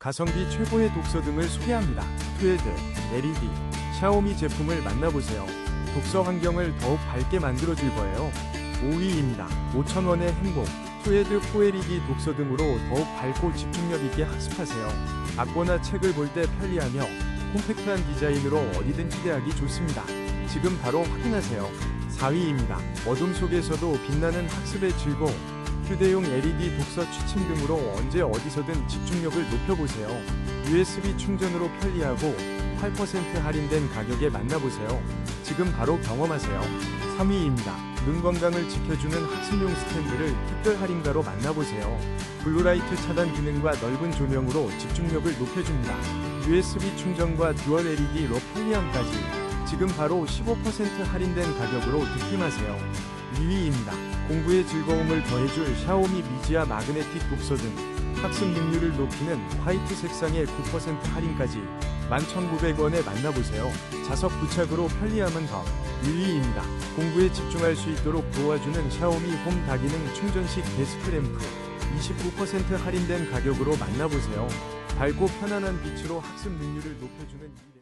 가성비 최고의 독서 등을 소개합니다. 트웨드, LED, 샤오미 제품을 만나보세요. 독서 환경을 더욱 밝게 만들어줄 거예요. 5위입니다. 5,000원의 행복. 트웨드 4LED 독서 등으로 더욱 밝고 집중력 있게 학습하세요. 악보나 책을 볼 때 편리하며 콤팩트한 디자인으로 어디든 기대하기 좋습니다. 지금 바로 확인하세요. 4위입니다. 어둠 속에서도 빛나는 학습의 즐거움. 휴대용 LED 독서 취침 등으로 언제 어디서든 집중력을 높여보세요. USB 충전으로 편리하고 8% 할인된 가격에 만나보세요. 지금 바로 경험하세요. 3위입니다. 눈 건강을 지켜주는 학습용 스탠드를 특별 할인가로 만나보세요. 블루라이트 차단 기능과 넓은 조명으로 집중력을 높여줍니다. USB 충전과 듀얼 LED로 편리함까지 지금 바로 15% 할인된 가격으로 득템하세요. 2위입니다. 공부의 즐거움을 더해줄 샤오미 미지아 마그네틱 독서 등 학습 능률을 높이는 화이트 색상의 9% 할인까지 11,900원에 만나보세요. 자석 부착으로 편리함은 더 1위입니다. 공부에 집중할 수 있도록 도와주는 샤오미 홈 다기능 충전식 데스크 램프 29% 할인된 가격으로 만나보세요. 밝고 편안한 빛으로 학습 능률을 높여주는